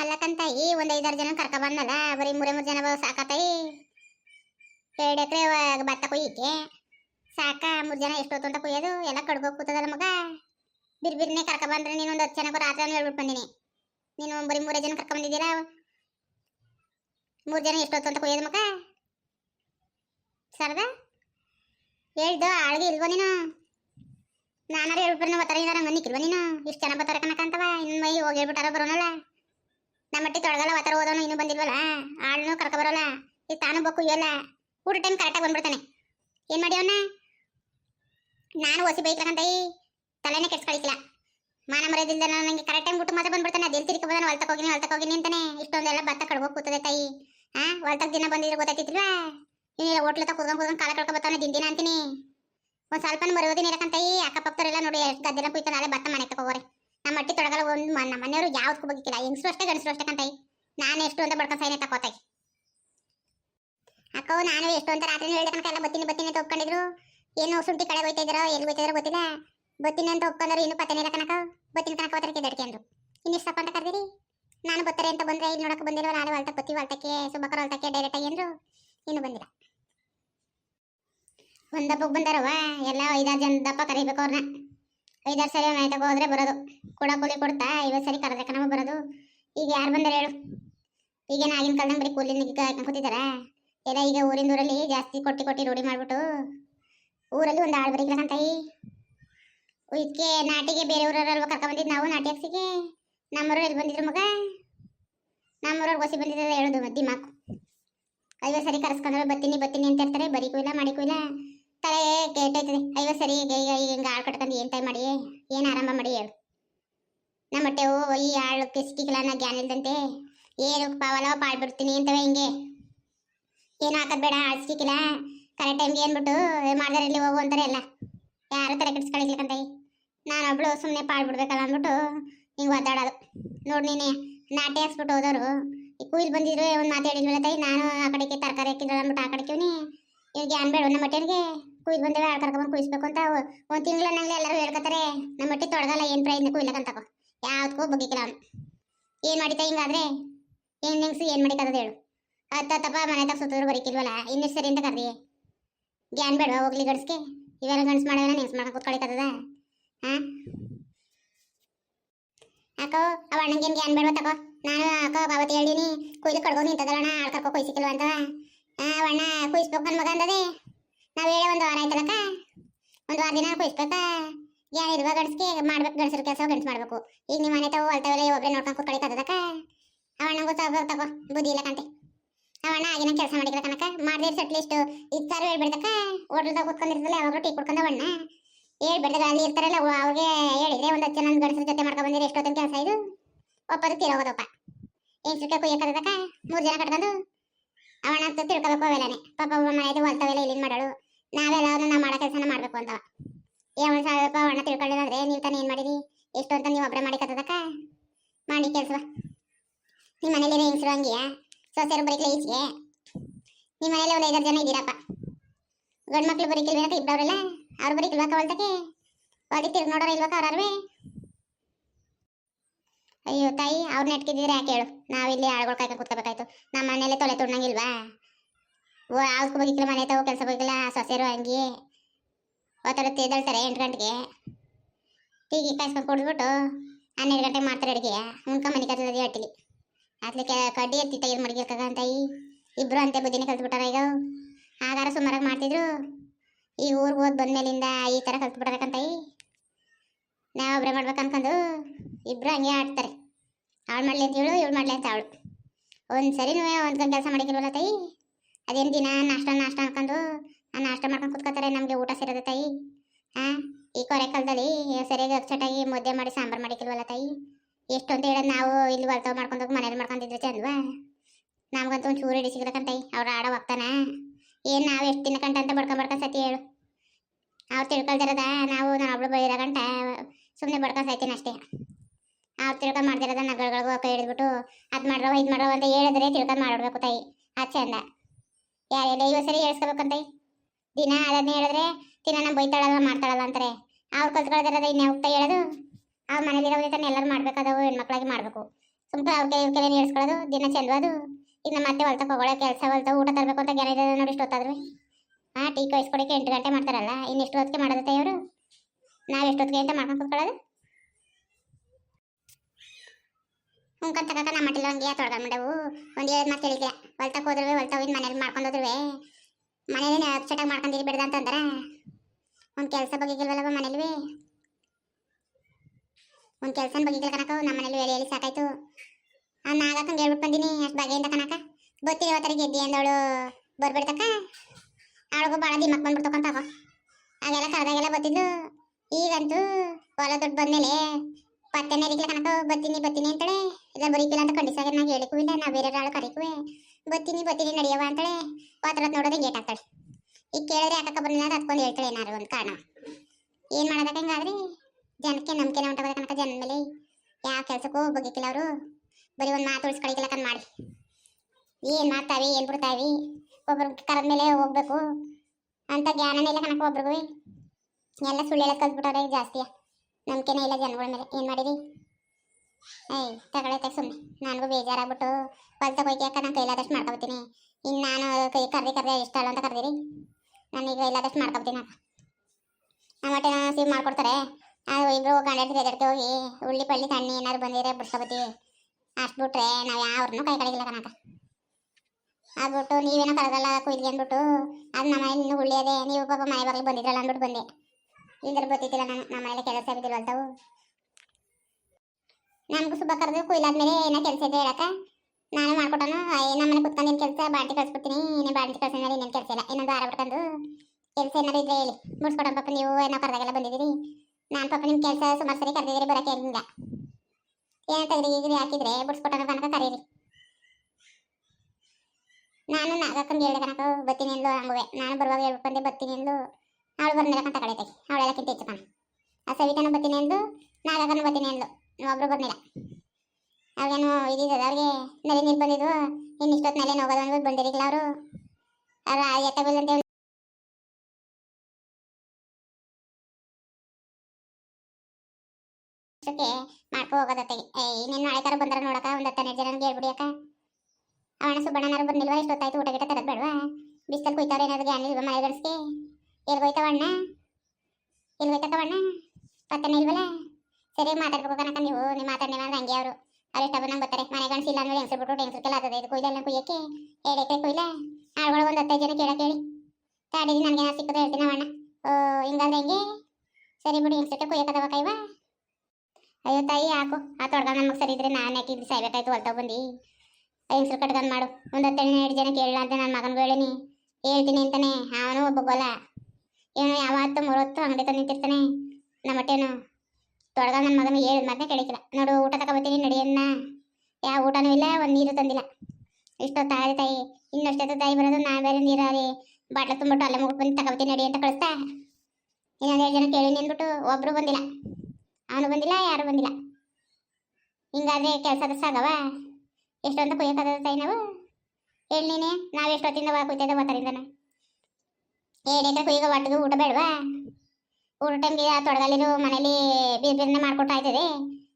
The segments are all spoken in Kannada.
ಅಲ್ಲಕ್ಕಂತಾಯಿ ಒಂದ್ ಐದಾರು ಜನ ಕರ್ಕ ಬಂದಲ್ಲ ಬರೀ ಮೂರೇ ಮೂರು ಜನ ಸಾಕತ್ತೈ ಎರಡು ಎಕರೆ ಭತ್ತ ಕೊಯ್ಯಕ್ಕೆ. ಸಾಕ, ಮೂರು ಜನ ಎಷ್ಟೊತ್ತು ಅಂತ ಕೊಯ್ಯೋದು, ಎಲ್ಲ ಕಡ್ಗೋಗ್ ಕೂತದಲ್ಲ ಮಗ. ಬಿರ್ ಬಿರ್ನೆ ಕರ್ಕ ಬಂದ್ರೆ ನೀನು ಒಂದು ಹತ್ತು ಜನಕ್ಕೆ ರಾತ್ರಿ ಹೇಳ್ಬಿಟ್ಟು ಬಂದಿನಿ. ನೀನು ಬರೀ ಮೂರೇ ಜನ ಕರ್ಕ ಬಂದಿದ್ದೀರಾ ಮೂರು ಜನ ಎಷ್ಟೊತ್ತು ಅಂತ ಕೊಯ್ಯೋದು ಮಗ? ಸರದ ಹೇಳ್ದು, ಆಳ್ಗೆ ಇಲ್ವ ನೀನು? ನಾನಾರು ಹೇಳ್ಬಿಟ್ಟು ಬರ್ತಾರ ಏನಾರ ಮನ್ನಿಕ್ಕಿಲ್ವ ನೀನು? ಇಷ್ಟು ಜನ ಬರ್ತಾರ ಕಣಕ್ಕಂತವ ಇನ್ನು ಮೈ ಹೋಗಿ ಹೇಳ್ಬಿಟ್ಟಾರ ಬರೋನಲ್ಲ. ನಮ್ಮ ಮಟ್ಟಿ ತೊಳಗಲ್ಲ ಒತ್ತರ ಓದೋನು ಇನ್ನೂ ಬಂದಿಲ್ವಲ್ಲ? ಆಳ್ನು ಕರ್ಕ ಬರೋಲ್ಲ. ಈಗ ತಾನು ಬಕ್ಕು ಇವೆಲ್ಲ ಊಟ ಟೈಮ್ ಕರೆಕ್ಟಾಗಿ ಬಂದ್ಬಿಡ್ತಾನೆ. ಏನ್ ಮಾಡಿ ಅವನ್ನ ನಾನು ಒಸಿ ಈ ತಲೆನೇ ಕೆಡ್ಸ್ಕೊಳಿಕಿಲ್ಲ ಮಾನ ಮರ್ಯಾದಿಂದ ನನಗೆ ಕರೆಕ್ಟ್ ಟೈಮ್ ಊಟ ಮಾತ್ರ ಬಂದ್ಬಿಡ್ತಾನೆ. ಅದೆಲ್ಲಿ ತಿರ್ಕ ಬಂದಾನೆ, ಹೊಲ್ತಕ್ ಹೋಗಿನಿ ಹೊಲ್ತಕ್ಕೆ ಹೋಗಿನಿ ಅಂತಾನೆ. ಇಷ್ಟೊಂದೆಲ್ಲ ಭತ್ತ ಕಡ್ಗೋಗ್ ಕೂತದೆ ತಾಯಿ. ಹಾಂ ಹೊಲ್ತಕ್ಕೆ ದಿನ ಬಂದಿದ್ರೆ ಗೊತ್ತಾಯ್ತಿಲ್ವಾ ನೀನೆಲ್ಲ ಹೋಟ್ಲ ಕೂತ್ಕೊಂಡು ಕೂತ್ಕೊಂಡು ಕಾಲ ಕಳ್ಕೊ ಬರ್ತಾನೆ, ದಿನ ದಿನ ಅಂತೀನಿ. ಒಂದು ಸ್ವಲ್ಪ ಮರೋದಿನ ಇರಕ್ಕಂತ ಅಕ್ಕಪಕ್ಕದವರೆಲ್ಲ ನೋಡಿ ಎಷ್ಟು ಗದ್ದೆಲ್ಲ ಕುಯ್ತಾನೆ ನಾಳೆ ಭತ್ತ ಮನೆ ತಗೋರೆ ನಮ್ಮ ಅಟ್ಟಿ ತೊಡಗಲ್ಲ ಒಂದು ನಮ್ಮ ಮನೆಯವರು ಯಾವ್ದಕ್ಕೂ ಬಗ್ಗಿಲ್ಲ ಹೆಂಗಸರು ಅಷ್ಟೇ, ಗಂಡಸರು ಅಷ್ಟೇ ಕಂತಾಯಿ ನಾನು ಎಷ್ಟು ಅಂತ ಸೈನ್ ಸೈನೆ ತಕೋತಾಯಿ ಅಕ್ಕ, ನಾನು ಎಷ್ಟು ಅಂತ ರಾತ್ರಿ ಹೇಳಿದ ತನಕ ಎಲ್ಲ ಬತ್ತೀನಿ ಬತ್ತೀನಿ ಅಂತ ಒಪ್ಕೊಂಡಿದ್ರು. ಏನು ಸುಂಟಿ ಕಡೆ ಹೋಯ್ತಾ ಇದ್ರೋ ಎಲ್ಲಿ ಹೋಯ್ತಾ ಇದ್ರೋ ಗೊತ್ತಿಲ್ಲ. ಬತ್ತೀನಿ ಅಂತ ಒಪ್ಕೊಂಡ್ರು ಇನ್ನು ಪತ್ತೆ ಇಲ್ಲ ಕನಕ ಬತ್ತಿನ ಕನಕ ಹೋದ್ರೆ ಕೆದಡ್ಕೆ ಅಂದ್ರು. ಇನ್ನಿಷ್ಟು ಸಪ್ಪ ಅಂತ ಕರ್ದಿರಿ? ನಾನು ಬತ್ತರೆ ಅಂತ ಬಂದ್ರೆ ಇಲ್ಲಿ ನೋಡಕ್ಕೆ ಬಂದಿರೋ ನಾಳೆ ಹೊಲ್ತ ಬತ್ತಿ ಹೊಲ್ತಕ್ಕೆ ಸುಬಕರ ಹೊಲ್ತಕ್ಕೆ ಡೈರೆಕ್ಟ್ ಆಗಿ ಅಂದ್ರು. ಇನ್ನು ಬಂದಿಲ್ಲ. ಒಂದಪ್ಪಗೆ ಬಂದಾರವ ಎಲ್ಲ ಐದಾರು ಜನದಪ್ಪ ಕರಿಬೇಕು ಅವ್ರನ್ನ ಐದಾರು ಸರಿ ನಾಯ್ತಕ್ಕೆ ಹೋದ್ರೆ ಬರೋದು. ಕೂಡ ಕೂಲಿ ಕೊಡ್ತಾ ಐವತ್ತು ಸರಿ ಕರೆದ್ರೆ ಕಣಮ ಬರೋದು. ಈಗ ಯಾರು ಬಂದರೆ ಹೇಳು. ಈಗೇನು ಆಗಿನ ಕಾಲದಂಗೆ ಬರೀ ಕೂಲಿ ಹಾಕೊಂಡು ಕೂತಿದಾರ? ಎಲ್ಲ ಈಗ ಊರಿಂದ ಊರಲ್ಲಿ ಜಾಸ್ತಿ ಕೊಟ್ಟಿ ಕೊಟ್ಟಿ ರೂಢಿ ಮಾಡ್ಬಿಟ್ಟು ಊರಲ್ಲಿ ಒಂದು ಆಳು ಬರೀಕ್ಲಕಂತಾಯಿ ಇದಕ್ಕೆ ನಾಟಿಗೆ ಬೇರೆ ಊರಲ್ಲಿ ಕರ್ಕೊಂಡ್ ಬಂದಿದ್ದು ನಾವು ನಾಟಿ ಹಾಕ್ಸಿಗೆ ನಮ್ಮೂರಲ್ಲಿ ಬಂದಿದ್ರು ಮಗ? ನಮ್ಮೂರವ್ರಿಗೆ ಹೊಸಿ ಬಂದಿದ್ದ ಹೇಳೋದು ದಿಮಾಕು ಐವತ್ತು ಸರಿ ಕರೆಸ್ಕೊಂಡ್ರೆ, ಬತ್ತೀನಿ ಬತ್ತೀನಿ ಅಂತ ಇರ್ತಾರೆ, ಬರೀ ಇಲ್ಲ ಮಾಡಿ ಇಲ್ಲ ತಲೆ ಕೆಟ್ಟೈತದೆ ಐವತ್ತು ಸರಿ ಈಗ ಈಗ ಈಗ ಹಿಂಗೆ ಆಳು ಕಟ್ಕೊಂಡು ಏನು ಟೈಮ್ ಮಾಡಿ? ಏನು ಆರಂಭ ಮಾಡಿ ಹೇಳು. ನಮ್ಮ ಹೊಟ್ಟೆವು ಈ ಆಳು ಕಿಸ್ಕಿಲ್ಲ ನಾ ಜ್ಞಾನ ಇಲ್ದಂತೆ ಏನು ಪಾವಲ ಪಾಳ್ಬಿಡ್ತೀನಿ ಅಂತವೆ ಹಿಂಗೆ. ಏನು ಹಾಕೋದು ಬೇಡ ಆಳ್ಸ್ಕಿಲ್ಲ ಕರೆಕ್ಟ್ ಟೈಮ್ಗೆ ಏನ್ಬಿಟ್ಟು ಮಾಡ್ದಾರ ಇಲ್ಲಿ ಹೋಗು ಅಂತಾರೆ ಎಲ್ಲ. ಯಾರು ತಲೆ ನಾನು ನಾನೊಬ್ಳು ಸುಮ್ಮನೆ ಪಾಳ್ಬಿಡ್ಬೇಕಲ್ಲ ಅಂದ್ಬಿಟ್ಟು ಹಿಂಗೆ ಒದ್ದಾಡೋದು. ನೋಡಿ ನೀನೆ, ನಾಟಿ ಹಾಕ್ಸ್ಬಿಟ್ಟು ಹೋದವರು ಈ ಕೂಯಿಲ್ ಬಂದಿದ್ರು ಒಂದು ಮಾತು ಹೇಳಿಲ್ವಲ್ಲ ತಾಯಿ, ನಾನು ಆ ಕಡೆಗೆ ತರಕಾರಿ ಹಾಕಿದ್ರು ಅಂದ್ಬಿಟ್ಟು ಆ ಕಡೆಗೆ ಇವ್ರಿಗೆ ಅನ್ಬೇಡ ನಮ್ಮ ಮಟ್ಟಿಗೆ ಕುಯ್ದು ಬಂದೇವೆ ಆಳ್ ಕರ್ಕೊಂಡ್ಬಂದು ಕುಯ್ಸ್ಬೇಕು ಅಂತ ಒಂದು ತಿಂಗಳ ನಂಗೆ ಎಲ್ಲರೂ ಹೇಳ್ಕೊತಾರೆ, ನಮ್ಮ ಮಟ್ಟಿ ತೊಡಗಲ್ಲ ಏನು ಪ್ರಯತ್ನ ಕುಯ್ಲಕ್ಕಂತಕೋ ಯಾವ್ದಕ್ಕೂ ಬಗ್ಗಿಕ್ಕಿಲ್ಲ ಅವನು. ಏನು ಮಾಡಿತ ಹಿಂಗಾದ್ರೆ? ಏನು ಹೆಂಗ್ಸು ಏನು ಮಾಡಿಕದ ಹೇಳು. ಹತ್ತಪ್ಪ ಮನೆ ತಗ ಸುತ್ತಿದ್ರು ಬರೀಕಿಲ್ವಲ್ಲ, ಇನ್ನೆಷ್ಟು ಸರಿ ಅಂತ ಕರ್ದಿ. ಗ್ಯಾನ್ ಬೇಡವಾ ಹೋಗ್ಲಿ ಗಡ್ಸ್ಕೆ ಇವೆಲ್ಲ ಗಂಡ್ಸ್ ಮಾಡವೇನ, ನೆನ್ಸ್ ಮಾಡ್ಕೊಂಡು ಕೂತ್ಕೊಳಿಕತ್ತದ ಹಾ? ಅಕ್ಕೋ, ಅವ ಅಣ್ಣಂಗೇನು ಗ್ಯಾನ್ ಬೇಡ ತಗೋ? ನಾನು ಅಕ್ಕೋ ಅವತ್ತು ಹೇಳಿನಿ ಕುಯ್ದು ಕಡ್ಕೊಂಡು ನಿಂತದಲ್ಲಣ್ಣ, ಆಳ್ ಕರ್ಕೊ ಕೊಯ್ಸಿಕಿಲ್ವ ಅಂತ ಆ ಅವಣ್ಣ ಕುಯ್ಸ್ಬೇಕು ನನ್ನ ಮಗ ಅಂದದೆ. ನಾವು ಹೇಳಿ ಒಂದು ವಾರ ಆಯ್ತಲ್ಲಕ್ಕ? ಒಂದು ವಾರ ದಿನ ಕುಯ್ಸ್ಬೇಕಾ ಏನು ಇರುವ ಗಡ್ಸ್ಕಿ ಮಾಡ್ಬೇಕು ಗಂಡಸ್ರ ಕೆಲಸ ಗಂಡ್ಸ್ ಮಾಡ್ಬೇಕು. ಈಗ ನಿಮ್ಮ ಮನೆ ತಗೋ ಅಲ್ತವೆಲ್ಲ ಒಬ್ಬರೇ ನೋಡ್ಕೊಂಡು ಕೂತ್ಕೊಳಿಕತ್ತದಕ್ಕ ಅವಣ್ಣಂಗೂ ತಗೋ ತಗೋ, ಬುದ್ಧಿ ಇಲ್ಲ ಕಂತೆ ಅವಣ್ಣ ಆಗಿನ ಕೆಲಸ ಮಾಡಿದ್ರ ಕನಕ ಮಾಡಿದ್ರೆ ಅಟ್ಲೀಸ್ಟ್ ಇತ್ತಾರು ಹೇಳ್ಬಿಡ್ದಕ್ಕ? ಹೋಟ್ಲ್ದಾಗ ಕುತ್ಕೊಂಡಿರ್ತಲ್ಲ ಯಾವಾಗಲೂ ಟೀ ಕುಡ್ಕೊಂಡವಣ್ಣ ಹೇಳ್ಬಿಡ್ದಾಗ ಅಲ್ಲಿ ಇರ್ತಾರಲ್ಲ ಅವ್- ಅವ್ರಿಗೆ ಹೇಳಿದ್ರೆ ಒಂದು ಹತ್ತು ಜನ ಗಂಡಸ್ರ ಜೊತೆ ಮಾಡ್ಕೊಂಡು ಬಂದಿರಿ ಎಷ್ಟೊತ್ತಿನ ಕೆಲಸ ಇದು? ಒಪ್ಪದು ತೀರೋಗೋದಪ್ಪ ಹೆಂಗ್ಸ್ರಿಕೆ ಕುಯ್ಯಕ್ಕದಕ್ಕ ಮೂರು ಜನ ಕಟ್ಕೊಂಡು ಅವಣ್ಣ ಅಂತ ತಿಳ್ಕೊಬೇಕು ಅವೆಲ್ಲನೇ. ಪಾಪ ಮನೆ ಮನೆಯದು ಹೊಲ್ತಾವೆಲ್ಲ ಇಲ್ಲಿಂದ ಮಾಡಳು. ನಾವೆಲ್ಲ ನಾವು ಮಾಡೋ ಕೆಲಸನ ಮಾಡ್ಬೇಕು ಅಂತ. ಏ ಒಂದು ಸ್ವಲ್ಪ ರೂಪಾಯಿ ತಿಳ್ಕೊಳ್ಳಿಲ್ಲ ಅಂದ್ರೆ ನೀವು ತಾನೇ ಏನ್ ಮಾಡಿರಿ ಎಷ್ಟು ಅಂತ ನೀವು ಒಬ್ಬರೇ ಮಾಡಿಕತ್ತದಕ್ಕ ಮಾಡಿ ಕೆಲಸ ನಿಮ್ಮ ಮನೇಲಿ ಹೆಂಗ್ ಹಂಗಿಯಾ? ಸೊಸೆರು ಬರೀಕ್ಲ ಈಚೆಗೆ ನಿಮ್ಮ ಮನೇಲಿ ಒಂದು ಐದಾರು ಜನ ಇದ್ದೀರಪ್ಪ. ಗಂಡು ಮಕ್ಳು ಬರೀಕಿಲ್ವೇನಕ ಇಬ್ಬರವರೆಲ್ಲ ಅವ್ರು ಬರೀಕಿಲ್ವಾಕ ಹೊಲ್ತಕ್ಕೆ ಹೊಲಿ ತಿರ್ಗಿ ನೋಡೋರು ಇಲ್ವಾಕ ಅವ್ರೇ ಅಯ್ಯೋ ತಾಯಿ ಅವ್ರನ್ನ ನೆಟ್ಕಿದ್ರೆ ಯಾಕೆ ಹೇಳು ನಾವಿಲ್ಲಿ ಆಳ್ಗೊಳ್ ಕಾಯ್ಕೊಂಡು ಕೂತ್ಕೋಬೇಕಾಯ್ತು. ನಮ್ಮ ಮನೇಲೆ ತೊಲೆ ತುಣ್ಣಂಗಿಲ್ವಾ ಓ ಅವ್ಸ್ಕೊ ಬಗಿಕ್ಲ ಮನೆ ತಗೋ ಕೆಲಸ ಹೋಗಿಲ್ಲ, ಸೊಸೆರು ಹಂಗೆ. ಒತ್ತಡ ತೇದಳ್ತಾರೆ ಎಂಟು ಗಂಟೆಗೆ. ಟೀಗಿ ಕಾಯಿಸ್ಕೊಂಡು ಕುಡಿದ್ಬಿಟ್ಟು ಹನ್ನೆರಡು ಗಂಟೆಗೆ ಮಾಡ್ತಾರೆ ಅಡುಗೆ. ಉಣ್ಕ ಮನೆ ಕಲ್ತದ ಹಟ್ಟಿಲಿ ಅತ್ಲಿಕ್ಕೆ ಕಡ್ಡಿ ಎತ್ತಿ ತೆಗೆದು ಮಡಗಿರ್ಕಂತ ಇಬ್ರು ಅಂತೆ ಬುದ್ಧಿನೇ ಕಲ್ತ್ಬಿಟ್ಟಾರ ಈಗ ಆಗಾರ ಸುಮಾರಾಗಿ ಮಾಡ್ತಿದ್ರು. ಈ ಊರಿಗೆ ಹೋದ್ ಬಂದ್ಮೇಲಿಂದ ಈ ಥರ ಕಲ್ತ್ಬಿಟ್ಟಾರಕಂತ ನಾವು ಒಬ್ಬರೇ ಮಾಡ್ಬೇಕು ಅನ್ಕೊಂಡು ಇಬ್ರು ಹಂಗೆ ಆಡ್ತಾರೆ. ಅವಳು ಮಾಡ್ಲಿ ಅಂತ ಹೇಳು, ಇವಳು ಮಾಡಲಿ ಅಂತ ಅವಳು. ಒಂದು ಸರಿ ನೀವೇ ಒಂದು ಕೆಲಸ ಮಾಡಿಕಿಲ್ವಲ್ಲ ತಾಯಿ? ಅದೇನು ದಿನ ನಾಷ್ಟ ನಾಷ್ಟ ಅನ್ಕೊಂಡು ನಾಷ್ಟ ಮಾಡ್ಕೊಂಡು ಕುತ್ಕೋತಾರೆ ನಮಗೆ ಊಟ ಸಿಗದ ತಾಯಿ. ಹಾಂ ಈ ಕೊರೆ ಕಾಲದಲ್ಲಿ ಸರಿಯಾಗಿ ಅಚ್ಚಟಾಗಿ ಮುದ್ದೆ ಮಾಡಿ, ಸಾಂಬಾರು ಮಾಡಿಕಿಲ್ವಲ್ಲ ತಾಯಿ? ಎಷ್ಟು ಅಂತ ಹೇಳೋದು ನಾವು ಇಲ್ಲಿ ಹೊಲ್ತಾವ ಮಾಡ್ಕೊಂಡೋಗಿ ಮನೇಲಿ ಮಾಡ್ಕೊಂಡಿದ್ರೆ ಚಂದ್ವಾ? ನಮ್ಗಂತೂ ಒಂದು ಚೂರು ಹಿಡಿ ಸಿಗ್ಲಕ್ಕಂತ ಅವ್ರು ಆಡೋ ಹೋಗ್ತಾನ ಏನು ನಾವು ಎಷ್ಟು ತಿನ್ನಕಂಟ ಅಂತ ಬಡ್ಕೊಂಡು ಸತಿ ಹೇಳು. ಅವ್ರು ತಿಳ್ಕೊಳ್ತಿರೋದ ನಾವು ನಾನು ಒಬ್ಳು ಬೈರ ಗಂಟ ಸುಮ್ಮನೆ ಬಡ್ಕೊಂಡು ಸಾಯ್ತೀನಿ ಅಷ್ಟೇ. ಅವ್ರು ತಿಳ್ಕೊಂಡು ಮಾಡ್ತಿರೋದ ನಗರಗಳಿಗೂ ಕೈ ಹಿಡಿದ್ಬಿಟ್ಟು ಅದು ಮಾಡ್ರವ ಇದು ಮಾಡ್ರವ ಅಂತ ಹೇಳಿದ್ರೆ ತಿಳ್ಕೊಂಡು ಮಾಡ್ಬಿಡ್ಬೇಕು ತಾಯಿ. ಅದು ಚಂದ. ಯಾರೆಲ್ಲ ಐವತ್ತು ಸರಿ ಹೇಳ್ಸ್ಕೊಬೇಕಂತ ದಿನ ಅದನ್ನೇ ಹೇಳಿದ್ರೆ ದಿನ ನಮ್ಮ ಬೈತಾಳಲ್ಲ ಮಾಡ್ತಾಳಲ್ಲ ಅಂತಾರೆ. ಅವ್ರು ಕಲ್ತ್ಕೊಳ್ದಿರದ ಇನ್ಯಾವ ಹೇಳೋದು? ಅವ್ರ ಮನೇಲಿರೋ ತಾನೆ ಎಲ್ಲರೂ ಮಾಡ್ಬೇಕಾದವು, ಹೆಣ್ಮಕ್ಳಾಗಿ ಮಾಡಬೇಕು. ಸುಮ್ಮನೆ ಅವ್ರ ಕೈ ಇವ್ರ ಕೈ ನೀಡ್ಸ್ಕೊಳ್ಳೋದು ದಿನ ಚೆಲ್ವದು ಇನ್ನು ಮತ್ತೆ ಹೊಲ್ತಕ್ಕೆ ಹೋಗೋಳೆ, ಕೆಲಸ ಹೊಲ್ತ ಊಟ ತರಬೇಕು ಅಂತ ಇದೆ ನೋಡಿ ಇಷ್ಟು ಹೊತ್ತಾದ್ರೆ ಹಾಂ ಟೀ ಕೊಡಿಸ್ಕೊಡಕ್ಕೆ ಎಂಟು ಗಂಟೆ ಮಾಡ್ತಾರಲ್ಲ, ಇನ್ನು ಎಷ್ಟು ಹೊತ್ತಿಗೆ ಮಾಡೋದತ್ತೆ ಇವರು? ನಾವು ಎಷ್ಟೊತ್ತಿಗೆ ಅಂತ ಮಾಡ್ಕೊಂಡು ಕೂತ್ಕೊಳ್ಳೋದು? ಹುಂಕಂತ ಕಾಕ ನಮ್ಮ ಮಟ್ಟಿಲ್ಲ ಹಂಗೆ ಮಾಡವು ಒಂದು ಏಳು ಮಾತು ಹೇಳಿದ್ದೆ ಹೊಲ್ತಕ್ಕೆ ಹೋದ್ರೂ ಹೊಲ್ತಾ ಹೋಗಿ ಮನೇಲಿ ಮಾಡ್ಕೊಂಡು ಮನೇಲಿ ಅಚ್ಚಟಾಗಿ ಮಾಡ್ಕೊಂಡಿರಿ ಬಿಡ್ದ ಅಂತಂದ್ರೆ ಒಂದು ಕೆಲಸ ಬಗೆಗಿಲ್ವಲ್ಲವ ಮನೇಲಿ ಒಂದು ಕೆಲಸ ಬಗೆಗಿಲ್ಲ ಕನಕ ನಮ್ಮ ಮನೇಲಿ ಹೇಳಿ ಹೇಳಿ ಸಾಕಾಯ್ತು ನಾಗಕ್ಕಂಗೆ ಹೇಳ್ಬಿಟ್ಟು ಬಂದೀನಿ, ಅಷ್ಟು ಬಗೆಯಿಂದ ಕನಕ ಗೊತ್ತಿಲ್ಲ ಇವತ್ತರಿಗೆ ಗೆದ್ದಿ ಅಂದವಳು ಬರ್ಬಿಡ್ತಕ್ಕ. ಅವಳಿಗೂ ಭಾಳ ದಿಮ್ಮಕ್ ಬಂದ್ಬಿಡ್ತಕ್ಕಂತ ಆಗೆಲ್ಲ ಕರೆದಾಗೆಲ್ಲ ಗೊತ್ತಿದ್ದು ಈಗಂತೂ ಹೊಲ ದೊಡ್ಡ ಬಂದ್ಮೇಲೆ ಪತ್ತೆನೇ ಇರಲಿಲ್ಲ ಕನಕ ಬತ್ತೀನಿ ಬತ್ತೀನಿ ಅಂತಳೆ ಇಲ್ಲ ಬರೀಕಿಲ್ಲ ಅಂತ ಖಂಡಿಸಾಗ ನಾ ಹೇಳಿಕೂ ಇಲ್ಲ, ನಾ ಬೇರೆ ಆಳು ಕರಿಕುವೆ ಬತ್ತೀನಿ ಬತ್ತೀನಿ ನಡೆಯವ ಅಂತಳೆ ಪಾತ್ರ ನೋಡೋದು ಗೇಟ್ ಹಾಕ್ತಾಳೆ. ಈಗ ಕೇಳಿದ್ರೆ ಯಾಕಕ್ಕ ಬರಲಿಲ್ಲ ಅಂತ ಹತ್ಕೊಂಡು ಹೇಳ್ತಾಳೆ ಏನಾರು ಒಂದು ಕಾರಣ. ಏನು ಮಾಡೋದಕ್ಕೆ ಹಿಂಗಾದ್ರೆ ಜನಕ್ಕೆ ನಂಬಿಕೆನ ಉಂಟಾಗ ಕನಕ ಜನ ಮೇಲೆ. ಯಾವ ಕೆಲಸಕ್ಕೂ ಬಗ್ಗಿಕ್ಕಿಲ್ಲ ಅವರು. ಬರೀ ಒಂದು ಮಾತು ಉಳಿಸ್ಕೊಳಿಕ್ಕಿಲ್ಲ ಕಣ್ ಮಾಡಿ. ಏನು ಮಾಡ್ತಾವೆ, ಏನು ಬಿಡ್ತಾವೆ? ಒಬ್ರು ಕರೆದ ಮೇಲೆ ಹೋಗ್ಬೇಕು. ಅಂತ ಜ್ಞಾನನೇ ಇಲ್ಲ ಕನಕ ಒಬ್ರಿಗೂ. ಎಲ್ಲ ಸುಳ್ಳೆಲ್ಲ ಕಲ್ತ್ಬಿಟ್ಟವ್ರೆ ಜಾಸ್ತಿಯ. ನಂಬಿಕೆನೇ ಇಲ್ಲ ಜನಗಳ ಮೇಲೆ. ಏನು ಮಾಡಿರಿ ಏಯ್ ತಗೊಳತ್ತೆ ಸುಮ್ಮನೆ ನನಗೂ ಬೇಜಾರಾಗ್ಬಿಟ್ಟು ಹೊಲ್ತ ಹೋಗಿ ಅಕ್ಕ, ನಾನು ಕೈಲಾದಷ್ಟು ಮಾಡ್ಕೊಬತ್ತೀನಿ ಇನ್ನು ನಾನು ಕೈ ಕರ್ದಿ ಕರ್ದಿ ಇಷ್ಟ ಅಲ್ಲ ಅಂತ ಕರ್ದಿರಿ? ನಾನು ಈಗ ಕೈಲಾದಷ್ಟು ಮಾಡ್ಕೊಬತ್ತೀನಿ ಅಕ್ಕ ನಮ್ಮ ಹೊಟ್ಟೆ ಸೀವ್ ಮಾಡ್ಕೊಡ್ತಾರೆ. ಅದು ಇಬ್ಬರು ಗಂಡ ಎದಕ್ಕೆ ಹೋಗಿ ಉಳ್ಳಿ ಪಳ್ಳಿ ತಣ್ಣಿ ಏನಾದ್ರು ಬಂದಿದ್ರೆ ಬಿಡ್ಸ್ಕೊಬತ್ತೀವಿ ಅಷ್ಟು ಬಿಟ್ರೆ ನಾವು ಯಾವ್ರನ್ನೂ ಕೈ ಕಳಿಗಿಲ್ಲ ಕನಕ ಆಗ್ಬಿಟ್ಟು ನೀವೇನೋ ಕರಗಲ್ಲ ಕುಯ್ದು ಅಂದ್ಬಿಟ್ಟು ಅದು ನಮ್ಮ ಇನ್ನೂ ಉಳಿಯೋದೆ ನೀವು ಪಾಪ ಮನೆ ಬಾಗಿಲು ಬಂದಿದ್ರಲ್ಲ ಅಂದ್ಬಿಟ್ಟು ಬಂದೆ. ಇಲ್ದ್ರೆ ಬರ್ತಿದ್ದಿಲ್ಲ ನಾನು ನಮ್ಮ ಮನೇಲಿ ಕೆಲಸ ಬಿದ್ದಿಲ್ವಂತವು ನನಗೂ ಸುಬ್ಬ ಕರೆದು ಕುಯ್ಲಾದ್ಮೇಲೆ ಏನೋ ಕೆಲಸ ಇದೆ ಹೇಳಕ್ಕ. ನಾನು ಮಾಡ್ಕೊಟ್ಟನು ನಮ್ಮ ಮನೆ ಕುತ್ಕೊಂಡು ಏನು ಕೆಲಸ? ಬಾಟಿ ಕಳ್ಸ್ಬಿಡ್ತೀನಿ ಇನ್ನೇ ಬಾಟಿ ಕಳ್ಸಿದ್ರೆ ಇನ್ನೇನು ಕೆಲಸ ಇಲ್ಲ. ಇನ್ನೊಂದು ಆರ ಬಿಟ್ಕೊಂಡು ಕೆಲಸ ಏನಾರು ಇದ್ರೆ ಹೇಳಿ. ಮುಡ್ಸ್ಕೊಡೋಣ ಪಾಪ ನೀವು, ಏನೋ ಕರೆದಾಗೆಲ್ಲ ಬಂದಿದ್ದೀರಿ. ನಾನು ಪಾಪ ನಿಮ್ಮ ಕೆಲಸ ಸುಮಾರು ಸರಿ ಕರೆದಿದ್ದೀರಿ ಬರೋಕೆ ಇಲ್ಲ ಏನೋ ತೆಗ್ದು ಗೀಗ್ದು ಹಾಕಿದ್ರೆ ಬಿಡ್ಸ್ಕೊಟ್ಟನ ಕನಕ ಕರೀರಿ. ನಾನು ನಾಗಕ್ಕಂದು ಹೇಳಿದೆ ಕನಕ ಬತ್ತೀನಿ ಎಂದು ನಾನು ಬರುವಾಗ ಹೇಳ್ಬಿಟ್ಟು ಬಂದೆ ಬತ್ತೀನಿ ಎಂದು ಅವಳು ಬಂದಿಲ್ಲ ಕಂತ ಕಳೀತೈ ಅವಳೆಲ್ಲಕ್ಕಿಂತ ಹೆಚ್ಚು ಕಣ. ಆ ಸವಿತಾನು ಬರ್ತೀನಿ ಎಂದು ನಾಗಕ್ಕನು ಬರ್ತೀನಿ ಎಂದು ಒಬ್ರು ಬಂದಿಲ್ಲ ಅವಾಗೇನು ಇದಿದ್ದದ, ಅವ್ರಿಗೆ ನಲ್ಲಿ ನೀರು ಬಂದಿದ್ವು. ಇನ್ನು ಇಷ್ಟೊತ್ತು ನಲ್ಲಿ ಹೋಗೋದು ಅಂದ್ಬಿಟ್ಟು ಬಂದಿರಲಿಲ್ಲ ಅವರು. ಅವ್ರ ಎತ್ತ ಅಷ್ಟಕ್ಕೆ ಮಾಡ್ಕೊ ಹೋಗೋದತ್ತೆ ಇನ್ನೇನು ನಾಳೆ ತರ ಬಂದ್ರೆ ನೋಡಕ ಒಂದು ಹತ್ತನ್ನೆರಡು ಜನ ಹೇಳ್ಬಿಡಿ ಅಕ್ಕ ಅವನ ಸುಬ್ಬಣ್ಣನಾರು ಬಂದಿಲ್ವಾ, ಇಷ್ಟೊತ್ತಾಯ್ತು ಊಟ ಗಿಟ ತರದ್ ಬೇಡವಾ? ಬಿಸ್ತಲ್ ಕುಯ್ತಾರ ಏನಾದ್ರು ಗ್ಯಾನ್ ಇಲ್ವಾ ಮಳೆ ಗಡ್ಸ್ಗೆ ಎಲ್ಗೋಯ್ತವ ಅಣ್ಣ? ಎಲ್ಗೋಯ್ತಕ್ಕ ಅಣ್ಣ? ಪತ್ತನೇ ಇಲ್ವಲ್ಲ? ಸರಿ ಮಾತಾಡ್ಕೋಬೇಕನಕ ಕನಕ ನೀವು. ನೀವು ಮಾತಾಡ್ನೇ ಅಂದ್ರೆ ಹಂಗೆ ಅವರು. ಅವ್ರು ಇಷ್ಟ ನಂಗೆ ಬರ್ತಾರೆ ಮನೆ ಇಲ್ಲ ಅಂದ್ರೆ ಹೆಂಗ್ಸ್ರು ಬಿಟ್ಟು ಹೆಂಗ್ಸ್ರಿಗೆಲ್ಲ ಆಗ್ತದೆ ಇದು. ಕೊಯ್ಲಲ್ಲ ಕುಯ್ಯಕ್ಕೆ. ಎರಡು ಎಕರೆ ಕೊಯ್ಲ. ಆಳ್ಗಳು ಒಂದು ಹತ್ತೈದು ಜನ ಕೇಳಕ್ಕೆ ಹೇಳಿ. ತಾಡಿದಿ ನನಗೆ ಏನಾರು ಸಿಕ್ಕದೆ ಹೇಳ್ತೀನಿ ಅಣ್ಣ. ಓ, ಹಿಂಗಂದ್ರೆ ಹೆಂಗೆ? ಸರಿ ಬಿಡಿ ಹೆಂಗ್ಸ್ರಿಗೆ ಕುಯ್ಯಕ್ಕದವ ಕೈವಾ? ಅಯ್ಯೋ ತಾಯಿ, ಹಾಕು. ಆ ತೊಡ್ಗ ನಮಗೆ ಸರಿ ಇದ್ರೆ ನಾನು ಯಾಕೆ ಇದು ಸಾಯ್ಬೇಕಾಯ್ತು ಹೊಲ್ತಾವ ಬಂದು? ಹೆಂಗ್ಸ್ರು ಕಟ್ಕೊಂಡು ಮಾಡು. ಒಂದು ಹತ್ತೆರಡು ಜನ ಕೇಳಲ್ಲ ಅಂತ ನನ್ನ ಮಗನಿಗೂ ಹೇಳಿನಿ. ಹೇಳ್ತೀನಿ ಅಂತಾನೆ. ಅವನು ಒಬ್ಬಗೋಲ್ಲ ಏನೋ ಯಾವತ್ತು ಮೂರೊತ್ತು ಅಂಗಡಿ ತಂದು ನಿಂತಿರ್ತಾನೆ. ನಮ್ಮ ಹೊಟ್ಟೆನು ತೊಡಗ ನನ್ನ ಮಗನ ಹೇಳಿದ ಮಾತನ್ನ ಕೇಳಿಕಿಲ್ಲ. ನೋಡು, ಊಟ ತಗೊಬತ್ತೀನಿ ನಡಿಯನ್ನ ಯಾವ ಊಟನೂ ಇಲ್ಲ, ಒಂದು ನೀರು ತಂದಿಲ್ಲ. ಇಷ್ಟೊತ್ತು ತಾಯಿ ತಾಯಿ ಇನ್ನಷ್ಟೊತ್ತು ತಾಯಿ ಬರೋದು ನಾ ಬೇರೆ ನೀರಾರಿ. ಬಾಟ್ಲ ತುಂಬಿಟ್ಟು ಅಲ್ಲೇ ಮುಗಿದು ಬಂದು ತಗೊಬತ್ತೀನಿ, ನಡಿ ಅಂತ ಕಳಿಸ್ತಾ. ಇನ್ನೊಂದು ಎರಡು ಜನ ಕೇಳಿ ನಿಂದ್ಬಿಟ್ಟು ಒಬ್ರು ಬಂದಿಲ್ಲ. ಅವನು ಬಂದಿಲ್ಲ, ಯಾರು ಬಂದಿಲ್ಲ. ಹಿಂಗಾದ್ರೆ ಕೆಲಸದ ಸಾಗವ ಎಷ್ಟೊಂದು ಕುಯ್ಯಕ್ಕದ ತಾಯಿ ನಾವು? ಹೇಳಿ ನೀನೆ, ನಾವು ಎಷ್ಟೊತ್ತಿಂದ ಒಳಗೆ ಕುಯ್ತೈತೆ ಏಡೈತೆ ಕುಯ್ಯಗ ಒಟ್ಟದು ಊಟ ಬೇಡವಾ? ಊಟ ಟೈಮ್ಗೆ ತೊಡಗಲ್ಲಿರು ಮನೇಲಿ ಬೀರ್ ಬೀರ್ನೆ ಮಾಡ್ಕೊಟ್ಟು ಆಯ್ತದೆ.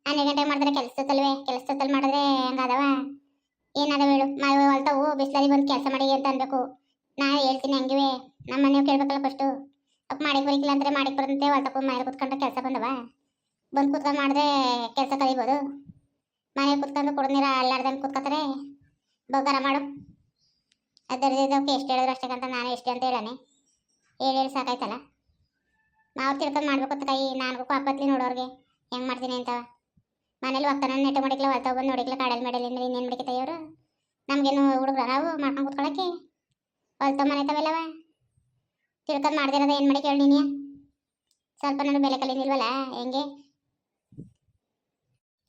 ಹನ್ನೆರಡು ಗಂಟೆ ಮಾಡಿದ್ರೆ ಕೆಲಸದಲ್ವೇ? ಕೆಲಸದಲ್ಲಿ ಮಾಡಿದ್ರೆ ಹಂಗಾದವ? ಏನಾದವ ಹೇಳು. ಮಳೆ ಹೊಲ್ತಾವು, ಬಿಸಿಲಲ್ಲಿ ಬಂದು ಕೆಲಸ ಮಾಡಿ ಅಂತ ಅನ್ಬೇಕು. ನಾ ಹೇಳ್ತೀನಿ ಹಂಗಿವೆ. ನಮ್ಮ ಮನೆಯವ್ರು ಕೇಳ್ಬೇಕಲ್ಲ ಫಸ್ಟು ಅಪ್ಪ ಮಾಡಿ ಬರೀಕಿಲ್ಲ ಅಂದ್ರೆ ಮಾಡಿ ಬರಂತೆ ಹೊಲ್ತಪ್ಪ ಮನೇಲಿ ಕುತ್ಕೊಂಡ್ರೆ ಕೆಲಸ ಬಂದವ? ಬಂದು ಕುತ್ಕೊಂಡು ಮಾಡಿದ್ರೆ ಕೆಲಸ ಕಲಿಬೋದು. ಮನೆ ಕುತ್ಕೊಂಡು ಕುಡಿದ್ನೀರ ನೀರು ಅಲ್ಲಾಡ್ದಂಗೆ ಕುತ್ಕೋತಾರೆ. ಬಗ್ಗಾರ ಮಾಡು. ಅದರ ಎಷ್ಟು ಹೇಳಿದ್ರು ಅಷ್ಟೇ ಅಂತ ನಾನು ಎಷ್ಟು ಅಂತ ಹೇಳಾನೆ. ಹೇಳಿ ಸಾಕಾಯ್ತಲ್ಲ? ನಾವು ತಿಳ್ಕೊಂಡು ಮಾಡ್ಬೇಕು ಅಂತ ಕೈ ನಾನು ಕಾಪತ್ಲಿ ನೋಡೋರಿಗೆ ಹೆಂಗೆ ಮಾಡ್ತೀನಿ ಅಂತ. ಮನೇಲಿ ಹೋಗ್ತಾನೆ ನೆಟ್ಟ ಮಾಡಿಕ್ಲ ಹೊಲ್ತಾವ ಬಂದು ನೋಡಿಕ್ಲ ಕಾಡಲ್ಲಿ ಮಾಡಲಿ ಅಂದ್ರೆ ಇನ್ನೇನು ಮಾಡಿಕತ್ತ ಇವರು ನಮಗೇನು ಹುಡುಗ್ರ ನಾವು ಮಾಡ್ಕೊಂಡು ಕೂತ್ಕೊಳಕ್ಕೆ. ಹೊಲ್ತಾವ ಮನೆ ತಾವೆಲ್ಲವ. ತಿಳ್ಕೊಂಡು ಮಾಡ್ದಿರೋದ ಏನು ಮಾಡಿ ಕೇಳಿ ನೀನು. ಸ್ವಲ್ಪ ನಾನು ಬೆಲೆ ಕಲಿನಿಲ್ವಲ್ಲ ಹೆಂಗೆ?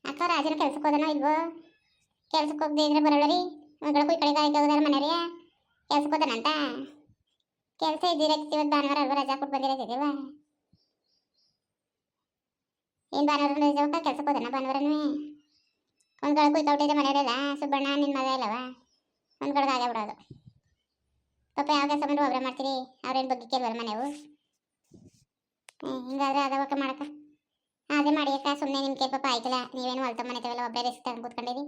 ಅಕ್ಕ, ರಾಜನ ಕೆಲ್ಸಕ್ಕೆ ಹೋದನೋ ಇಲ್ವೋ? ಕೆಲ್ಸಕ್ಕೆ ಹೋಗದೆ ಇದ್ರೆ ಬರೋಳ್ರಿ ಮಗಳ ಕುಯ್ ಕಡೆ ಕಾಯ್ಕೆ ಹೋದಾರ ಕೆಲ್ಸಕ್ಕೆ ಹೋದನಂತ? ಕೆಲಸ ಇದ್ದಿರಕ್ಕೆ ಇವತ್ತು ಭಾನುವಾರ ಅಲ್ವಾ ರಜಾ ಕೊಟ್ಟು ಬಂದಿರತ್ತಿದ್ದೀವ ಏನು ಭಾನುವಾರ ರಜಾವಕ್ಕ ಕೆಲ್ಸಕ್ಕೆ ಹೋದನ ಭಾನುವಾರನೂ ಒಂದು ಕಡೆ ಕುಯ್ತೌಟಿದೆ ಮನೆಯವರೆಲ್ಲ ಸುಬ್ಬಣ್ಣ ನಿನ್ ಮಗ ಇಲ್ಲವ ಒಂದ್ ಕಡೆಗೆ ಆಗೇ ಬಿಡೋದು ಪಾಪ ಯಾವ ಕೆಲಸ ಮಾಡಿ ಒಬ್ಬರೇ ಮಾಡ್ತೀರಿ ಅವ್ರೇನು ಬಗ್ಗೆ ಕೇಳ್ವಲ್ಲ ಮನೆವು ಹಿಂಗಾದ್ರೆ ಅದವಕ್ಕ ಮಾಡಕ ಅದೇ ಮಾಡಿ ಸುಮ್ಮನೆ ನಿಮ್ ನಿಮ್ಗೆ ಪಾಪ ಆಯ್ತಲ್ಲ ನೀವೇನು ಹೊಲ್ತ ಮನೆ ತವೆಲ್ಲ ಒಬ್ಬರೇ ರಿಸ್ಕ್ ತಗೊಂಡು ಕೂತ್ಕೊಂಡಿರಿ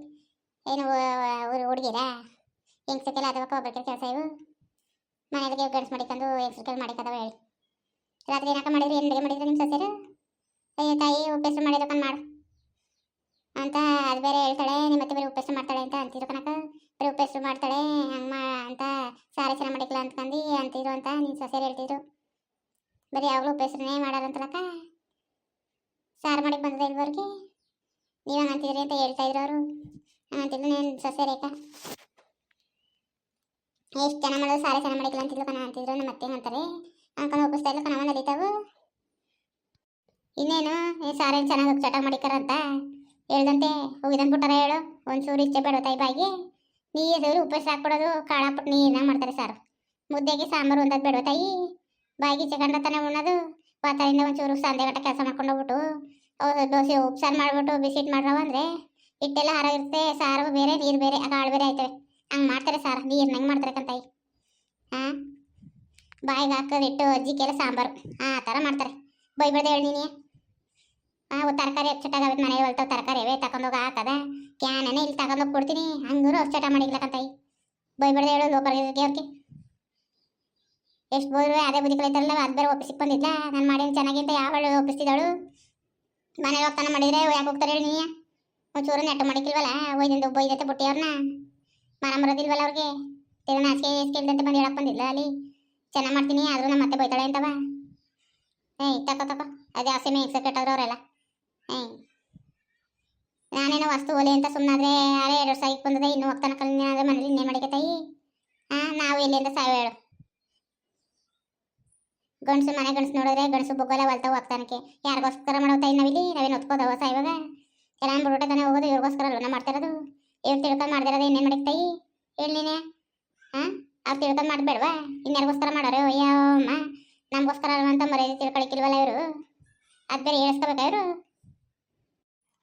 ಏನು ಹುಡುಗಿರಾ ಹೆಂಗ್ಸಕ್ಕೆಲ್ಲ ಅದಕ್ಕೆ ಒಬ್ಬರ ಕೆಲಸ ಇವು ಮನೆಯೊಳಗೆ ಗಂಡ್ಸ್ ಮಾಡಿಕೊಂಡು ಎಕ್ಸರ್ಸೈಸ್ ಮಾಡಿಕದವ ಹೇಳಿ. ರಾತ್ರಿ ಏನಕ್ಕ ಮಾಡಿದ್ರಿ ಏನು ಮಾಡಿದ್ರು ಮಾಡಿದ್ರಿ ನಿಮ್ಮ ಸೊಸೆರು? ಅಯ್ಯೋ ತಾಯಿ ಉಪ್ಪೆಸರು ಮಾಡಿದಕ್ಕನ್ ಮಾಡು. ಅಂತ ಅದು ಬೇರೆ ಹೇಳ್ತಾಳೆ, ನಿಮ್ಮ ಮತ್ತೆ ಬರೀ ಉಪ್ಪೆಸರು ಮಾಡ್ತಾಳೆ ಅಂತ ಅಂತಿದ್ರು ಕಣಕ ಬರೀ ಉಪ್ಪೆಸರು ಮಾಡ್ತಾಳೆ, ಹಂಗೆ ಮಾ ಅಂತ ಸಾರಿ ಚೆನ್ನಾಗಿ ಮಾಡಿಕ್ಲ ಅಂದ್ಕಂದು, ಅಂತಿದ್ರು ಅಂತ ನಿನ್ನ ಸೊಸೆರು ಹೇಳ್ತಿದ್ರು. ಬರೀ ಯಾವಾಗಲೂ ಮಾಡಾರ ಮಾಡಾರಂತಲಕ್ಕ ಸಾರು ಮಾಡಿಕ್ ಬಂದದ ಇಲ್ವರ್ಗೆ ನೀವು ಹಂಗೆ ಅಂತಿದ್ರಿ ಅಂತ ಹೇಳ್ತಾ ಇದ್ರು ಅವರು. ಸೊಸೆ ರೇಖಾ ಎಷ್ಟು ಜನ ಮಾಡೋದು, ಸಾರಿ ಚೆನ್ನಾಗಿ ಮಾಡಿಕ್ಲ ಅಂತಿದ್ರು ಕಣ ಅಂತಿದ್ರು, ನಮ್ಮ ಮತ್ತೆ ಅಂತಾರೆ. ಅನ್ಕೊಂಡು ಒಪ್ಪಿಸ್ತಾ ಇದ್ರು ಕಣವ ನಡೀತಾವು ಇನ್ನೇನು ಸಾರಿ ಚೆನ್ನಾಗಿ ಚಟ ಮಾಡಿಕರ ಅಂತ ಹೇಳ್ದಂತೆ. ಹೋಗಿದನ್ ಬಿಟ್ಟಾರ ಹೇಳು, ಒಂಚೂರು ಇಚ್ಛೆ ಬೇಡ ತಾಯಿ ಬಾಯಿಗೆ. ನೀರು ಉಪ್ಪಿಸಿ ಹಾಕ್ಬಿಡೋದು ಕಾಳಾಕ್ಬಿಟ್ಟು ನೀರನ್ನ ಮಾಡ್ತಾರೆ ಸಾರು. ಮುದ್ದೆಗೆ ಸಾಂಬಾರು ಒಂದದ್ದು ಬೇಡ ತಾಯಿ. ಬಾಯಿಗೆ ಇಚ್ಛೆ ಕಂಡ ತಾನೇ ಉಣ್ಣೋದು, ಪಾತ್ರೆಯಿಂದ ಒಂಚೂರು ಸಂದೆ ಗಂಟೆ ಕೆಲಸ ಮಾಡ್ಕೊಂಡು ಹೋಗ್ಬಿಟ್ಟು ದೋಸೆ ಉಪ್ಸಾರು ಮಾಡ್ಬಿಟ್ಟು ಬಿಸಿಟ್ ಮಾಡ್ರವ ಅಂದರೆ, ಹಿಟ್ಟೆಲ್ಲ ಹಾರಾಗಿರುತ್ತೆ, ಸಾರು ಬೇರೆ, ನೀರು ಬೇರೆ ಕಾಳು ಬೇರೆ ಆಯ್ತವೆ. ಹಂಗೆ ಮಾಡ್ತಾರೆ ಸಾರ್. ನೀರು ಹೆಂಗೆ ಮಾಡ್ತಾರೆ ಕಂತಾಯಿ ಹಾಂ? ಬಾಯಿಗೆ ಹಾಕೋದು ಇಟ್ಟು ಅಜ್ಜಿಗೆಲ್ಲ ಸಾಂಬಾರು. ಆ ಥರ ಮಾಡ್ತಾರೆ. ಬೈಬಾರ್ದು ಹೇಳಿ ನೀನು. ಹಾಂ ತರಕಾರಿ ಚಟಾಗವೆ ಮನೆ ಹೊಲ್ತಾವ. ತರಕಾರಿ ಅವೇ ತಗೊಂಡೋಗಿ ಹಾಕದ. ಕ್ಯಾನೇ ಇಲ್ಲಿ ತಗೊಂಡೋಗಿ ಕೊಡ್ತೀನಿ. ಹಂಗೂರು ಅಷ್ಟು ಚಟ ಮಾಡಿಗ್ಲಕ್ಕಂತಾಯಿ ಬೈಬಾರ್ದು ಹೇಳು ಲೋಕಲ್ಗೆ ಅವ್ರಿಗೆ. ಎಷ್ಟು ಬೋದ್ರು ಅದೇ ಬುದ್ಧಿ ಕಲಿತಾರಲ್ಲ, ಅದು ಬೇರೆ ಒಪ್ಪಿಸಿ ಬಂದಿದ್ಲ? ನಾನು ಮಾಡಿ ಚೆನ್ನಾಗಿಂತ ಯಾವಳು ಒಪ್ಪಿಸ್ತಿದ್ದಾಳು? ಮನೇಲಿ ಹೋಗ್ತಾನೆ ಮಾಡಿದರೆ ಯಾಕೆ ಹೋಗ್ತಾರೆ ಹೇಳಿ ನೀ ಒಂಚೂರು ನೆಟ್ಟು ಮಾಡಿಕ್ಕಿಲ್ವಲ್ಲ? ಒಯ್ದಿಂದ ಒಬ್ಬ ಬುಟ್ಟಿ ಅವ್ರನ್ನ ಮನ ಬರೋದಿಲ್ವಲ್ಲ ಅವ್ರಿಗೆ? ತಿರು ನಾಚಿಕೆ ಇಲ್ದಂತ ಬಂದು ಹೇಳಕ್ ಬಂದಿಲ್ಲ ಅಲ್ಲಿ? ಚೆನ್ನಾಗಿ ಮಾಡ್ತೀನಿ, ಆದ್ರೂ ನಮ್ಮ ಮತ್ತೆ ಬೈತಾಳೆ ಅಂತವ. ಏಯ್, ತಕೋ ತಕೋ. ಅದೇ ಆಸೆ ಮೇಕ್ಸ ಕೆಟ್ಟವ್ರು ಅವರೆಲ್ಲ. ಏಯ್. ನಾನೇನೋ ವಸ್ತು ಒಲೆ ಅಂತ ಸುಮ್ಮನಾದ್ರೆ ಅರೆ ಎರಡು ವರ್ಷ ಆಗಿಕ್ಕೆ ಬಂದದೆ, ಇನ್ನೂ ಹೋಗ್ತಾನೆ ಕಲ್ಯಾಣ ಮನೇಲಿ ಇನ್ನೇ ಮಾಡಿಕೆ ತಾಯಿ? ಹಾಂ ನಾವು ಎಲ್ಲಿಂದ ಸಾವು ಹೇಳು. ಗಂಡಸು ಮನೆ ಗಂಡಸು ನೋಡಿದ್ರೆ ಗಂಡಸು ಬೊಗ್ಗಲ ಒಲ್ತಾವ ಹೋಗ್ತಾನಕ್ಕೆ. ಯಾರಿಗೋಸ್ಕರ ಮಾಡೋ ತಾಯಿ ನಾವಿಲ್ಲಿ? ನಾವೇನು ಒತ್ಕೋದವ ಸಾ ಇವಾಗ ಎಲ್ಲ ಬಿಟ್ಬಿಟ್ಟೆ ತಾನೇ ಹೋಗೋದು, ಇವ್ರಿಗೋಸ್ಕರ ಲೋನ ಮಾಡ್ತಾ ಇರೋದು. ಇವ್ರು ತಿಳ್ಕೊಂಡು ಮಾಡ್ದಿರೋದು ಇನ್ನೇನು ಮಾಡಿಕ್ ತಾಯಿ? ಹೇಳಿ ನೀನೆ. ಹಾಂ? ಅವ್ರು ತಿಳ್ಕೊಂಡು ಮಾಡ್ಬೇಡವಾ? ಇನ್ಯಾರಿಗೋಸ್ಕರ ಮಾಡೋರು? ಅಮ್ಮ. ನಮಗೋಸ್ಕರ ಅಂತ ಮರ್ಯಾದೆ ತಿಳ್ಕೊಳಕ್ಕಿಲ್ವಲ್ಲ ಇವರು? ಅದ್ ಬೇರೆ ಹೇಳಿಸ್ಕೋಬೇಕಾ ಇವರು?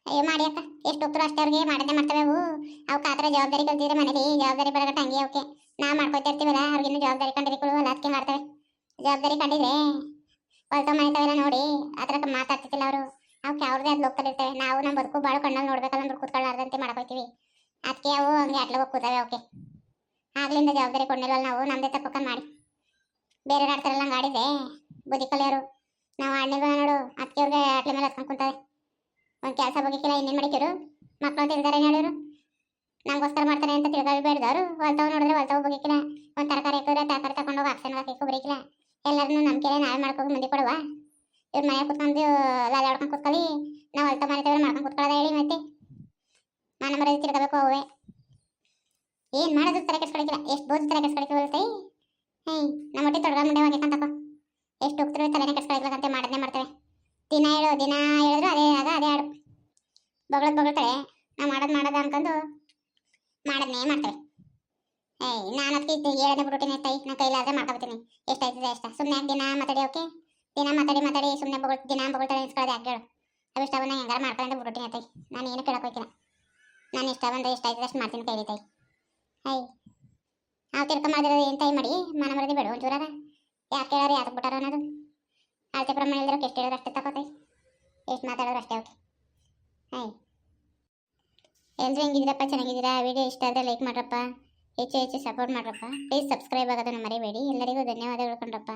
ಅಯ್ಯೋ ಮಾಡಿ ಅಕ್ಕ. ಎಷ್ಟು ಹೋಗ್ತಾರೋ ಅಷ್ಟೇ ಅವ್ರಿಗೆ. ಮಾಡದೆ ಮಾಡ್ತವೆ ಅವು. ಅವಕ್ಕೆ ಆ ಜವಾಬ್ದಾರಿ ಕಲ್ತಿದ್ರೆ ಮನೇಲಿ ಜವಾಬ್ದಾರಿ ಬರಗಟ್ಟ ಹಂಗೆ ಅವಕ್ಕೆ ನಾ ಮಾಡ್ಕೊತಾ ಇರ್ತೀವಲ್ಲ ಅವ್ರಿಗಿನ್ನೂ ಜವಾಬ್ದಾರಿ ಕಂಡಿರಿಕೊಳ್ಳುವಲ್ಲ ಅದಕ್ಕೆ ಮಾಡ್ತವೆ. ಜವಾಬ್ದಾರಿ ಕಂಡಿದ್ರೆ ಹೊಲ್ತ ಮನೆತವೆಲ್ಲ ನೋಡಿ ಆ ಥರ ಮಾತಾಡ್ತಿದ್ದಿಲ್ಲ ಅವರು. ಅವಕ್ಕೆ ಅವ್ರದ್ದೇ ಅದು ಹೋಗ್ತಿರ್ತವೆ ನಾವು ನಮ್ಮ ಬದುಕು ಭಾಳ ಕಣ್ಣಲ್ಲಿ ನೋಡ್ಬೇಕಲ್ಲ ಅಂದ್ರೆ ಕೂತ್ಕೊಳ್ಳಾರ್ದಂತೆ ಮಾಡ್ಕೊತೀವಿ ಅದಕ್ಕೆ ಅವು ಹಂಗೆ ಅಟ್ಲ ಕೂತಾವೆ ಅವಕ್ಕೆ ಆಗ್ಲಿಂದ ಜವಾಬ್ದಾರಿ ಕೊಂಡಿಲ್ವಲ್ಲ ನಾವು? ನಮ್ಮದೇ ತಪ್ಪಕ್ಕ ಮಾಡಿ. ಬೇರೆ ಆಡ್ತಾರಲ್ಲ ಹಂಗೆ ಆಡಿದೆ ಬುದ್ಧಿ ಕಲಿಯೋರು. ನಾವು ಆಡ್ಲಿಲ್ವ ನೋಡು ಅದಕ್ಕೆ ಅವ್ರಿಗೆ ಅಟ್ಲ ಮೇಲೆ ಹತ್ಕೊಂಡು ಕುಂತಾವೆ. ಒಂದು ಕೆಲಸ ಬಗ್ಗೆಲ್ಲ ಇನ್ನೇನು ಮಾಡಿಕ್ಕಿರು ಮಕ್ಕಳು ತಿಳಿದಾರೆ ನೋಡಿರು ನಮಗೋಸ್ಕರ ಮಾಡ್ತಾರೆ ಅಂತ ತಿಳ್ಕೊಳ್ಬೇಡ್ದವ್ರು ಹೊಲ್ತಾವ್ ನೋಡಿದ್ರೆ ಹೊಲ್ತಾವ್ ಬಗ್ಗಿಕ್ಕಿಲ್ಲ ಒಂದು ತರಕಾರಿ ಹಾಕಿದ್ರೆ ತರಕಾರಿ ತಗೊಂಡೋಗಿ ಹಾಕ್ಸನ್ ಹಾಕಿ ಬರೀಕಿಲ್ಲ ಎಲ್ಲರನ್ನೂ ನಮ್ಮ ಕೆರೆ ನಾವೇ ಮಾಡ್ಕೊಂಡು ಮುಂದೆ ಕೊಡುವ. ಇವ್ರ ಮನೆ ಕುತ್ಕೊಂಡು ಲಾಲಾಡ್ಕೊಂಡು ಕೂತ್ಕೊಳ್ಳಿ ನಾವು ಹೊಲ್ತಾವ್ ಮನೆ ಮಾಡ್ಕೊಂಡು ಕುತ್ಕೊಳ್ಳೋದ ಹೇಳಿ ಮತ್ತೆ. ಮನೆ ಮರದ ತಿರ್ಗಬೇಕು ಅವೇ ಏನು ಮಾಡೋದು ತಲೆ ಕೆಡ್ಸ್ಕೊಳಕಿಲ್ಲ ಎಷ್ಟು ಬೋದು ತಲೆ ಕೆಡ್ಸ್ಕೊಳಕ್ಕೆ ಬರುತ್ತೆ ಹೇ, ನಮ್ಮ ಹೊಟ್ಟೆ ತೊಡಗ ಹೋಗಿ ಹೋಗ್ಬೇಕಂತಪ್ಪ ಎಷ್ಟು ಹೋಗ್ತಿರೋ ತಲೆನೇ ಕೆಡ್ಸ್ಕೊಳಕ್ಲಂತೆ ಮಾಡದೇ ಮಾಡ್ತೇವೆ. ದಿನ ಹೇಳು ದಿನ ಹೇಳಿದ್ರು ಅದೇ ಆಗ ಅದೇ ಹಾಡು. ಬಗಳದ್ ಬಗಳ್ತಾಳೆ ನಾವು ಮಾಡೋದು ಮಾಡೋದು ಅನ್ಕೊಂಡು ಮಾಡೋದನ್ನೇ ಮಾಡ್ತೇವೆ. ಏಯ್ ನಾನು ಅದಕ್ಕೆ ಹೇಳದೆ ಬಿಟ್ಬಿಟ್ಟಿನಿ ತೈ ನಾ ಕೈಲಾದ್ರೆ ಮಾಡ್ಕೊಬತ್ತೀನಿ ಎಷ್ಟಾಯ್ತದೆ ಎಷ್ಟ ಸುಮ್ಮನೆ ದಿನ ಮಾತಾಡಿ ಓಕೆ ದಿನ ಮಾತಾಡಿ ಮಾತಾಡಿ ಸುಮ್ಮನೆ ಬಗಳು, ದಿನ ಬಗಳ್ತಾಳೆ ಅನ್ಸ್ಕೊಳ್ಳೋದು ಯಾಕೆ ಹೇಳು ಅವಿಷ್ಟವನ್ನ ಹೆಂಗಾರ ಮಾಡ್ಕೊಂಡು ಬಿಟ್ಬಿಟ್ಟಿನಿ ತೈ ನಾನು ಏನು ಕೇಳಕ್ಕೆ ಹೋಗಿಲ್ಲ. ನಾನು ಇಷ್ಟ ಬಂದ್ರೆ ಇಷ್ಟ ಆಯ್ತದಷ್ಟು ಮಾಡ್ತೀನಿ ಕೈಲಿ ತೈ ಹೈ. ನಾವು ತಿರ್ಕ ಮಾಡಿದ್ರೆ ಏನು ತೈ ಮಾಡಿ? ಮನ ಮರದಿ ಬೇಡ ಒಂಚೂರಾರ ಯಾಕೆ ಹೇಳೋರು ಯಾಕೆ ಬಿಟ್ಟಾರ ಅನ್ನೋದು. ಅಳತೆ ಪ್ರಮಾಣ ಹೇಳಿದ್ರೆ ಎಷ್ಟು ಹೇಳಿದ್ರೆ ಅಷ್ಟೇ ತಗೋತೈ ಎಷ್ಟು ಮಾತಾಡೋರು ಅಷ್ಟೇ ಓಕೆ ಹೈ. ಎಲ್ಲರೂ ಹೆಂಗಿದ್ದೀರಪ್ಪ? ಚೆನ್ನಾಗಿದ್ದೀರಾ? ವಿಡಿಯೋ ಇಷ್ಟ ಆದರೆ ಲೈಕ್ ಮಾಡ್ರಪ್ಪ. ಹೆಚ್ಚು ಹೆಚ್ಚು ಸಪೋರ್ಟ್ ಮಾಡ್ರಪ್ಪ. ಪ್ಲೀಸ್ ಸಬ್ಸ್ಕ್ರೈಬ್ ಆಗೋದನ್ನು ಮರಿಬೇಡಿ. ಎಲ್ಲರಿಗೂ ಧನ್ಯವಾದಗಳು ಕಣ್ರಪ್ಪ.